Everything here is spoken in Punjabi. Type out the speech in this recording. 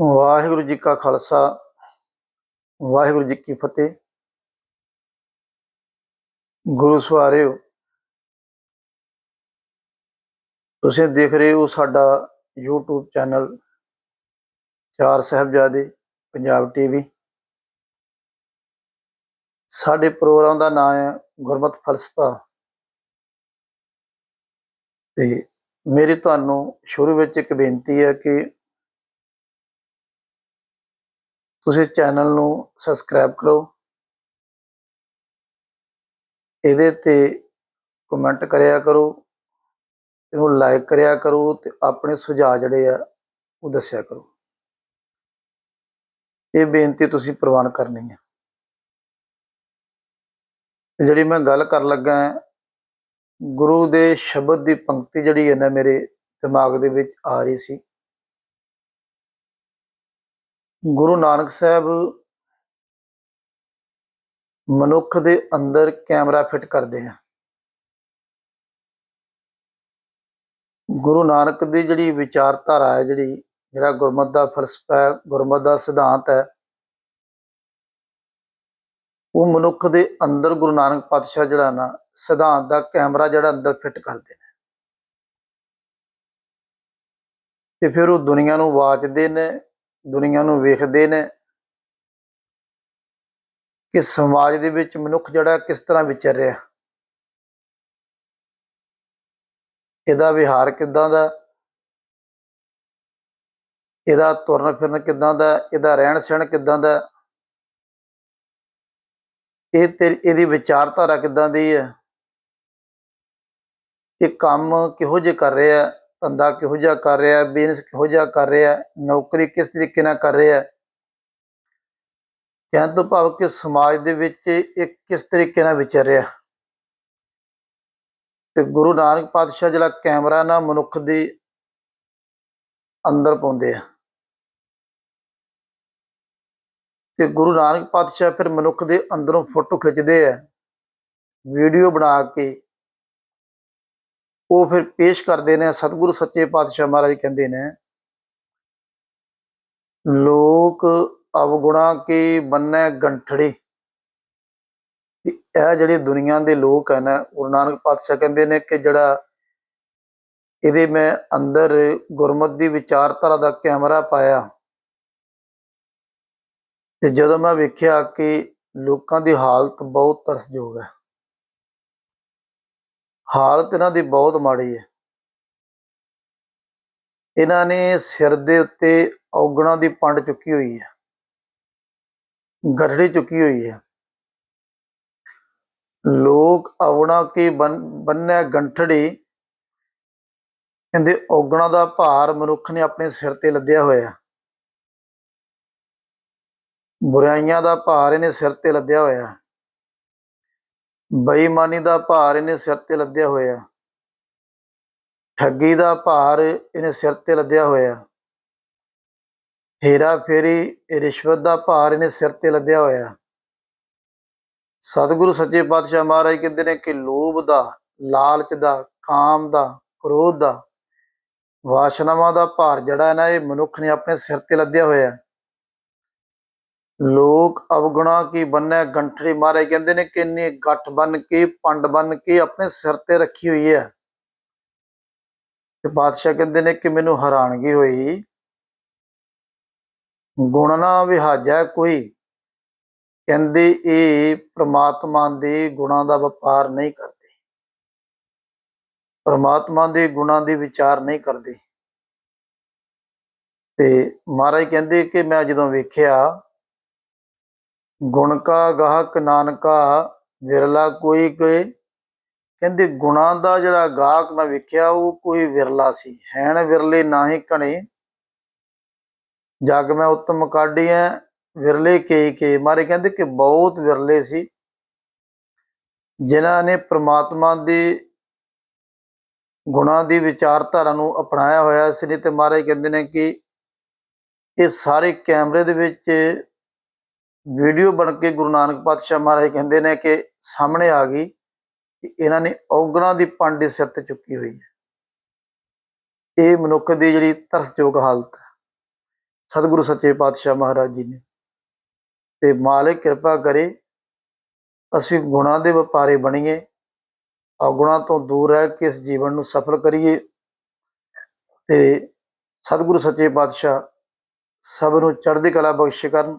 ਵਾਹਿਗੁਰੂ ਜੀ ਕਾ ਖਾਲਸਾ, ਵਾਹਿਗੁਰੂ ਜੀ ਕੀ ਫਤਿਹ। ਗੁਰੂ ਸਵਾਰਿਓ, ਤੁਸੀਂ ਦੇਖ ਰਹੇ ਹੋ ਸਾਡਾ YouTube ਚੈਨਲ ਚਾਰ ਸਾਹਿਬਜ਼ਾਦੇ ਪੰਜਾਬ ਟੀਵੀ। ਸਾਡੇ ਪ੍ਰੋਗਰਾਮ ਦਾ ਨਾਮ ਹੈ ਗੁਰਮਤ ਫਲਸਫਾ। ਤੇ ਮੇਰੀ ਤੁਹਾਨੂੰ ਸ਼ੁਰੂ ਵਿੱਚ ਇੱਕ ਬੇਨਤੀ ਹੈ ਕਿ ਤੁਸੀਂ ਚੈਨਲ ਨੂੰ ਸਬਸਕ੍ਰਾਈਬ ਕਰੋ। ਇਹਦੇ ਤੇ ਕਮੈਂਟ ਕਰਿਆ ਕਰੋ, ਇਹਨੂੰ ਲਾਈਕ ਕਰਿਆ ਕਰੋ ਤੇ ਆਪਣੇ ਸੁਝਾਅ ਜਿਹੜੇ ਆ ਉਹ ਦੱਸਿਆ ਕਰੋ। ਇਹ ਬੇਨਤੀ ਤੁਸੀਂ ਪ੍ਰਵਾਨ ਕਰਨੀ ਹੈ ਜਿਹੜੀ ਮੈਂ ਗੱਲ ਕਰਨ ਲੱਗਾ ਗੁਰੂ ਦੇ ਸ਼ਬਦ ਦੀ ਪੰਕਤੀ ਜਿਹੜੀ ਹੈ ਨਾ ਮੇਰੇ ਦਿਮਾਗ ਦੇ ਵਿੱਚ ਆ ਰਹੀ ਸੀ ਗੁਰੂ ਨਾਨਕ ਸਾਹਿਬ ਮਨੁੱਖ ਦੇ ਅੰਦਰ ਕੈਮਰਾ ਫਿੱਟ ਕਰਦੇ ਆ। ਗੁਰੂ ਨਾਨਕ ਦੀ ਜਿਹੜੀ ਵਿਚਾਰਧਾਰਾ ਹੈ, ਜਿਹੜੀ ਜਿਹੜਾ ਗੁਰਮਤ ਦਾ ਫਲਸਫਾ ਹੈ, ਗੁਰਮਤ ਦਾ ਸਿਧਾਂਤ ਹੈ, ਉਹ ਮਨੁੱਖ ਦੇ ਅੰਦਰ ਗੁਰੂ ਨਾਨਕ ਪਾਤਸ਼ਾਹ ਜਿਹੜਾ ਨਾ, ਸਿਧਾਂਤ ਦਾ ਕੈਮਰਾ ਜਿਹੜਾ ਅੰਦਰ ਫਿੱਟ ਕਰਦੇ ਨੇ। ਤੇ ਫਿਰ ਉਹ ਦੁਨੀਆ ਨੂੰ ਵਾਚਦੇ ਨੇ ਦੁਨੀਆ ਨੂੰ ਵੇਖਦੇ ਨੇ ਕਿ ਸਮਾਜ ਦੇ ਵਿੱਚ ਮਨੁੱਖ ਜਿਹੜਾ ਕਿਸ ਤਰ੍ਹਾਂ ਵਿਚਰ ਰਿਹਾ। ਇਹਦਾ ਵਿਹਾਰ ਕਿੱਦਾਂ ਦਾ? ਇਹਦਾ ਤੁਰਨ ਫਿਰਨ ਕਿੱਦਾਂ ਦਾ? ਇਹਦਾ ਰਹਿਣ ਸਹਿਣ ਕਿੱਦਾਂ ਦਾ? ਇਹ ਤੇ ਇਹਦੀ ਵਿਚਾਰਧਾਰਾ ਕਿੱਦਾਂ ਦੀ ਹੈ? ਇਹ ਕੰਮ ਕਿਹੋ ਜਿਹੇ ਕਰ ਰਿਹਾ? ਧੰਦਾ ਕਿਹੋ ਜਿਹਾ ਕਰ ਰਿਹਾ ਬਿਜ਼ਨਸ ਕਿਹੋ ਜਿਹਾ ਕਰ ਰਿਹਾ, ਨੌਕਰੀ ਕਿਸ ਤਰੀਕੇ ਨਾਲ ਕਰ ਰਿਹਾ। ਕਹਿਣ ਤੋਂ ਭਾਵ ਕਿ ਸਮਾਜ ਦੇ ਵਿੱਚ ਇਹ ਕਿਸ ਤਰੀਕੇ ਨਾਲ ਵਿਚਰ ਰਿਹਾ। ਤੇ ਗੁਰੂ ਨਾਨਕ ਪਾਤਸ਼ਾਹ ਜਿਹੜਾ ਕੈਮਰਾ ਨਾ ਮਨੁੱਖ ਦੀ ਅੰਦਰ ਪਾਉਂਦੇ ਆ। ਤੇ ਗੁਰੂ ਨਾਨਕ ਪਾਤਸ਼ਾਹ ਫਿਰ ਮਨੁੱਖ ਦੇ ਅੰਦਰੋਂ ਫੋਟੋ ਖਿੱਚਦੇ ਆ। ਵੀਡੀਓ ਬਣਾ ਕੇ ਉਹ ਫਿਰ ਪੇਸ਼ ਕਰਦੇ ਨੇ, ਸਤਿਗੁਰੂ ਸੱਚੇ ਪਾਤਸ਼ਾਹ ਮਹਾਰਾਜ ਕਹਿੰਦੇ ਨੇ, ਲੋਕ ਅਵਗੁਣਾ ਕੀ ਬੰਨੈ ਗੰਠੜੀ। ਇਹ ਜਿਹੜੇ ਦੁਨੀਆ ਦੇ ਲੋਕ ਹਨ, ਗੁਰੂ ਨਾਨਕ ਪਾਤਸ਼ਾਹ ਕਹਿੰਦੇ ਨੇ ਕਿ ਜਿਹੜਾ ਇਹਦੇ ਮੈਂ ਅੰਦਰ ਗੁਰਮਤ ਦੀ ਵਿਚਾਰਧਾਰਾ ਦਾ ਕੈਮਰਾ ਪਾਇਆ, ਤੇ ਜਦੋਂ ਮੈਂ ਵੇਖਿਆ ਕਿ ਲੋਕਾਂ ਦੀ ਹਾਲਤ ਬਹੁਤ ਤਰਸਯੋਗ ਹੈ। ਹਾਲਤ ਇਹਨਾਂ ਦੀ ਬਹੁਤ ਮਾੜੀ ਹੈ। ਇਹਨਾਂ ਨੇ ਸਿਰ ਦੇ ਉੱਤੇ ਔਗਣਾ ਦੀ ਪੰਡ ਚੁੱਕੀ ਹੋਈ ਹੈ। ਗਠੜੀ ਚੁੱਕੀ ਹੋਈ ਹੈ। ਲੋਕ ਔਗਣਾ ਕੀ ਬੰਨਿਆ ਗੰਠੜੀ ਕਹਿੰਦੇ ਔਗਣਾ ਦਾ ਭਾਰ ਮਨੁੱਖ ਨੇ ਆਪਣੇ ਸਿਰ ਤੇ ਲੱਦਿਆ ਹੋਇਆ ਬੁਰਾਈਆਂ ਦਾ ਭਾਰ ਇਹਨੇ ਸਿਰ ਤੇ ਲੱਦਿਆ ਹੋਇਆ ਬੇਈਮਾਨੀ ਦਾ ਭਾਰ ਇਹਨੇ ਸਿਰ ਤੇ ਲੱਦਿਆ ਹੋਇਆ। ਠੱਗੀ ਦਾ ਭਾਰ ਇਹਨੇ ਸਿਰ ਤੇ ਲੱਦਿਆ ਹੋਇਆ। ਹੇਰਾ ਫੇਰੀ, ਰਿਸ਼ਵਤ ਦਾ ਭਾਰ ਇਹਨੇ ਸਿਰ ਤੇ ਲੱਦਿਆ ਹੋਇਆ। ਸਤਿਗੁਰੂ ਸੱਚੇ ਪਾਤਸ਼ਾਹ ਮਹਾਰਾਜ ਕਹਿੰਦੇ ਨੇ ਕਿ ਲੋਭ ਦਾ, ਲਾਲਚ ਦਾ, ਕਾਮ ਦਾ, ਕ੍ਰੋਧ ਦਾ, ਵਾਸ਼ਨਾਵਾਂ ਦਾ ਭਾਰ ਜਿਹੜਾ ਹੈ ਨਾ, ਇਹ ਮਨੁੱਖ ਨੇ ਆਪਣੇ ਸਿਰ ਤੇ ਲੱਦਿਆ ਹੋਇਆ। ਲੋਕ ਅਵਗੁਣਾ ਕੀ ਬੰਨੈ ਗੰਠੜੀ ਮਾਰੇ ਕਹਿੰਦੇ ਨੇ ਕਿ ਇੰਨੀ ਗੱਠ ਬੰਨ ਕੇ, ਪੰਡ ਬੰਨ ਕੇ ਆਪਣੇ ਸਿਰ ਤੇ ਰੱਖੀ ਹੋਈ ਹੈ। ਤੇ ਬਾਦਸ਼ਾਹ ਕਹਿੰਦੇ ਨੇ ਕਿ ਮੈਨੂੰ ਹੈਰਾਨਗੀ ਹੋਈ। ਗੁਣ ਨਾ ਵਿਹਾਜੈ ਕੋਈ। ਕਹਿੰਦੇ ਇਹ ਪ੍ਰਮਾਤਮਾ ਦੇ ਗੁਣਾਂ ਦਾ ਵਪਾਰ ਨਹੀਂ ਕਰਦੇ। ਪ੍ਰਮਾਤਮਾ ਦੇ ਗੁਣਾਂ ਦੀ ਵਿਚਾਰ ਨਹੀਂ ਕਰਦੇ। ਤੇ ਮਹਾਰਾਜ ਕਹਿੰਦੇ ਕਿ ਮੈਂ ਜਦੋਂ ਵੇਖਿਆ ਗੁਣ ਕਾ ਗਾਹਕ ਨਾਨਕਾ, ਵਿਰਲਾ ਕੋਈ ਕੋਈ। ਕਹਿੰਦੇ ਗੁਣਾਂ ਦਾ ਜਿਹੜਾ ਗਾਹਕ ਮੈਂ ਵੇਖਿਆ, ਉਹ ਕੋਈ ਵਿਰਲਾ ਸੀ। ਹੈਣ ਵਿਰਲੇ ਨਾ ਹੀ ਘਣੇ ਜਗ ਮੈਂ ਉਤਮ ਕਾਢੀਆਂ ਵਿਰਲੇ ਕੇ ਕੇ। ਮਾਰੇ ਕਹਿੰਦੇ ਕਿ ਬਹੁਤ ਵਿਰਲੇ ਸੀ। ਜਿਨ੍ਹਾਂ ਨੇ ਪ੍ਰਮਾਤਮਾ ਦੀ, ਗੁਣਾਂ ਦੀ ਵਿਚਾਰਧਾਰਾ ਨੂੰ ਅਪਣਾਇਆ ਹੋਇਆ ਸੀ। ਨਹੀਂ ਤੇ ਮਹਾਰਾਜ ਕਹਿੰਦੇ ਨੇ ਕਿ ਇਹ ਸਾਰੇ ਕੈਮਰੇ ਦੇ ਵਿੱਚ ਵੀਡੀਓ ਬਣ ਕੇ ਗੁਰੂ ਨਾਨਕ ਪਾਤਸ਼ਾਹ ਮਹਾਰਾਜ ਕਹਿੰਦੇ ਨੇ ਕਿ ਸਾਹਮਣੇ ਆ ਗਈ ਕਿ ਇਹਨਾਂ ਨੇ ਔਗਣਾ ਦੀ ਪੰਡੇ ਸਿਰ ਤੇ ਚੁੱਕੀ ਹੋਈ ਹੈ। ਇਹ ਮਨੁੱਖ ਦੀ ਜਿਹੜੀ ਤਰਸਯੋਗ ਹਾਲਤ ਹੈ। ਸਤਿਗੁਰੂ ਸੱਚੇ ਪਾਤਸ਼ਾਹ ਮਹਾਰਾਜ ਜੀ ਨੇ। ਤੇ ਮਾਲਿਕ ਕਿਰਪਾ ਕਰੇ, ਅਸੀਂ ਗੁਣਾਂ ਦੇ ਵਪਾਰੇ ਬਣੀਏ ਔਗੁਣਾਂ ਤੋਂ ਦੂਰ ਰਹਿ ਕੇ ਇਸ ਜੀਵਨ ਨੂੰ ਸਫਲ ਕਰੀਏ। ਤੇ ਸਤਿਗੁਰੂ ਸੱਚੇ ਪਾਤਸ਼ਾਹ ਸਭ ਨੂੰ ਚੜ੍ਹਦੀ ਕਲਾ ਬਖਸ਼ ਕਰਨ।